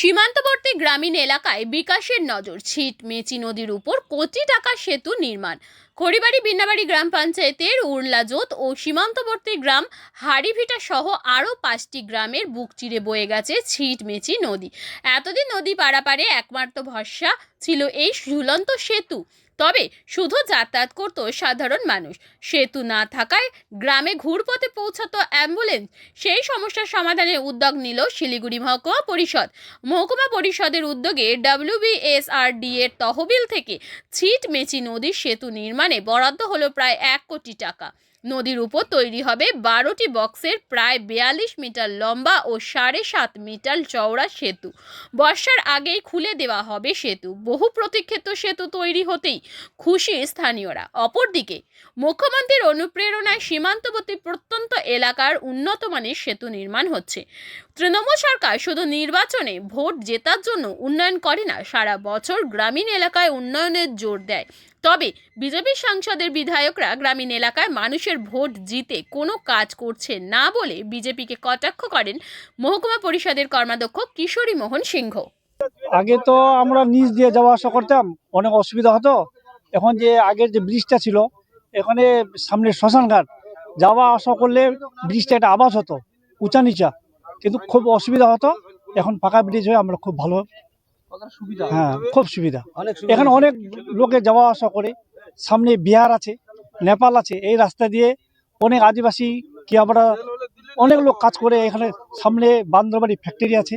সীমান্তবর্তী গ্রামীণ এলাকায় বিকাশের নজর, ছিট মেচি নদীর উপর কোটি টাকা সেতু নির্মাণ। খড়িবাড়ি, বিন্নাবাড়ি গ্রাম পঞ্চায়েতের উর্লাজোত ও সীমান্তবর্তী গ্রাম হাড়িভিটা সহ আরও পাঁচটি গ্রামের বুক চিরে বয়ে গেছে ছিট মেচি নদী। এতদিন নদী পারাপারে একমাত্র ভরসা ছিল এই ঝুলন্ত সেতু। তবে শুধু যাতায়াত করত সাধারণ মানুষ। সেতু না থাকায় গ্রামে ঘুরপথে পৌঁছাতো অ্যাম্বুলেন্স। সেই সমস্যার সমাধানের উদ্যোগ নিল শিলিগুড়ি মহকুমা পরিষদ। মহকুমা পরিষদের উদ্যোগে ডাব্লিউবিএসআরডি এর তহবিল থেকে ছিট মেচি নদীর সেতু নির্মাণে বরাদ্দ হলো প্রায় এক কোটি টাকা। নদীর উপর তৈরি হবে বারোটি বক্সের প্রায় বিয়াল্লিশ মিটার লম্বা ও সাড়ে সাত মিটার চওড়া সেতু। বর্ষার আগেই খুলে দেওয়া হবে সেতু। বহু প্রতীক্ষিত সেতু তৈরি হতেই খুশি স্থানীয়রা। অপরদিকে, মুখ্যমন্ত্রীর অনুপ্রেরণায় সীমান্তবর্তী প্রত্যন্ত এলাকার উন্নত মানের সেতু নির্মাণ হচ্ছে। তৃণমূল সরকার শুধু নির্বাচনে ভোট জেতার জন্য উন্নয়ন করে না, সারা বছর গ্রামীণ এলাকায় উন্নয়নের জোর দেয়। তবে বিজেপি সাংসদের বিধায়করা গ্রামীণ এলাকায় মানুষের ভোট জিতে কোনো কাজ করছে না বলে বিজেপিকে কটাক্ষ করেন মহকুমা পরিষদের কর্মাধ্যক্ষ কিশোরী মোহন সিংহ। আগে তো আমরা নিচ দিয়ে যাওয়া আসা করতাম, অনেক অসুবিধা হতো। এখন যে আগের যে ব্রিজটা ছিল, এখানে সামনে শ্মশান ঘাট যাওয়া আসা করলে ব্রিজটা একটা আবাস হতো, উঁচা নিচা। কিন্তু খুব অসুবিধা হতো, এখন পাকা ব্রিজ হয়ে আমরা খুব ভালো হ্যাঁ খুব সুবিধা। অনেক এখানে অনেক লোকে যাওয়া আসা করে। সামনে বিহার আছে নেপাল আছে। এই রাস্তা দিয়ে অনেক আদিবাসী কি আমরা অনেক লোক কাজ করে। এখানে সামনে বান্দরবাড়ি ফ্যাক্টরি আছে।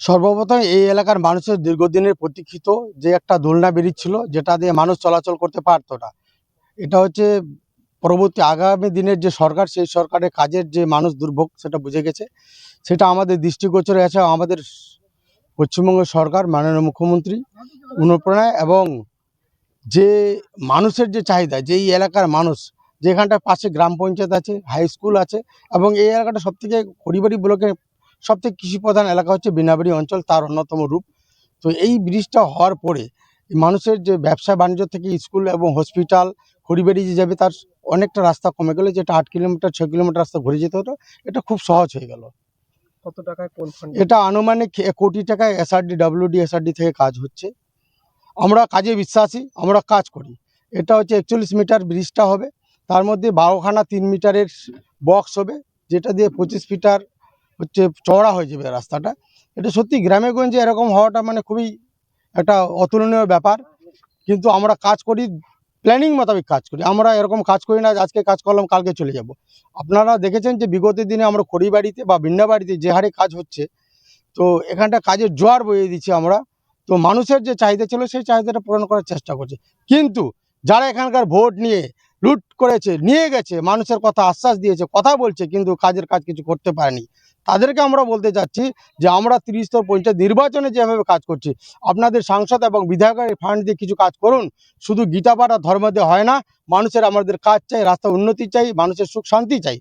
সর্বপ্রথম এই এলাকার মানুষের দীর্ঘদিনের প্রতীক্ষিত যে একটা দোলনা ব্রিজ ছিল যেটা দিয়ে মানুষ চলাচল করতে পারতো না এটা হচ্ছে পরবর্তী আগামী দিনের যে সরকার সেই সরকারের কাজের যে মানুষ দুর্ভোগ সেটা বুঝে গেছে। সেটা আমাদের দৃষ্টিগোচরে আছে আমাদের পশ্চিমবঙ্গের সরকার, মাননীয় মুখ্যমন্ত্রী অনুপ্রেরণায় এবং যে মানুষের যে চাহিদা যে এই এলাকার মানুষ, যেখানটায় পাশে গ্রাম পঞ্চায়েত আছে হাই স্কুল আছে এবং এই এলাকাটা সবথেকে খড়িবাড়ি ব্লকের সবথেকে কৃষি প্রধান এলাকা হচ্ছে বিনাবাড়ি অঞ্চল, তার অন্যতম রূপ। তো এই ব্রিজটা হওয়ার পরে মানুষের যে ব্যবসা, বাণিজ্য থেকে স্কুল এবং হসপিটাল খড়িবাড়ি যে যাবে, তার অনেকটা রাস্তা কমে গেলো, যেটা আট কিলোমিটার, ছ কিলোমিটার রাস্তা ঘুরে যেতে হতো, এটা খুব সহজ হয়ে গেল। কত টাকায় কোন ফান্ড এটা আনুমানিক কোটি টাকায় এসআরডি ডাব্লিউডি এসআরডি থেকে কাজ হচ্ছে। আমরা কাজে বিশ্বাসী, আমরা কাজ করি। এটা হচ্ছে একচল্লিশ মিটার ব্রিজটা হবে। তার মধ্যে বারোখানা তিন মিটারের বক্স হবে, যেটা দিয়ে পঁচিশ মিটার হচ্ছে চওড়া হয়ে যাবে রাস্তাটা। এটা সত্যি গ্রামে গঞ্জে এরকম হওয়াটা মানে খুবই একটা অতুলনীয় ব্যাপার। কিন্তু আমরা কাজ করি প্ল্যানিং মোতাবেক কাজ করি। আমরা এরকম কাজ করি না আজকে কাজ করলাম, কালকে চলে যাব। আপনারা দেখেছেন যে বিগত দিনে আমরা খড়িবাড়িতে বা বিন্নাবাড়িতে যে হারে কাজ হচ্ছে, তো এখানটা কাজের জোয়ার বইয়ে দিচ্ছি আমরা। তো মানুষের যে চাহিদা ছিল, সেই চাহিদাটা পূরণ করার চেষ্টা করছে। কিন্তু যারা এখানকার ভোট নিয়ে লুট করেছে, নিয়ে গেছে, মানুষের কথা আশ্বাস দিয়েছে, কথা বলছে, কিন্তু কাজের কাজ কিছু করতে পারেনি। তাদেরকে আমরা বলতে চাচ্ছি যে আমরা ত্রিস্তর স্তর পঞ্চায়েত নির্বাচনে যেভাবে কাজ করছি, আপনাদের সাংসদ এবং বিধায়কের ফান্ড দিয়ে কিছু কাজ করুন। শুধু গীতাপাড়া ধর্ম দিয়ে হয় না, মানুষের আমাদের কাজ চাই রাস্তা উন্নতি চাই, মানুষের সুখ শান্তি চাই।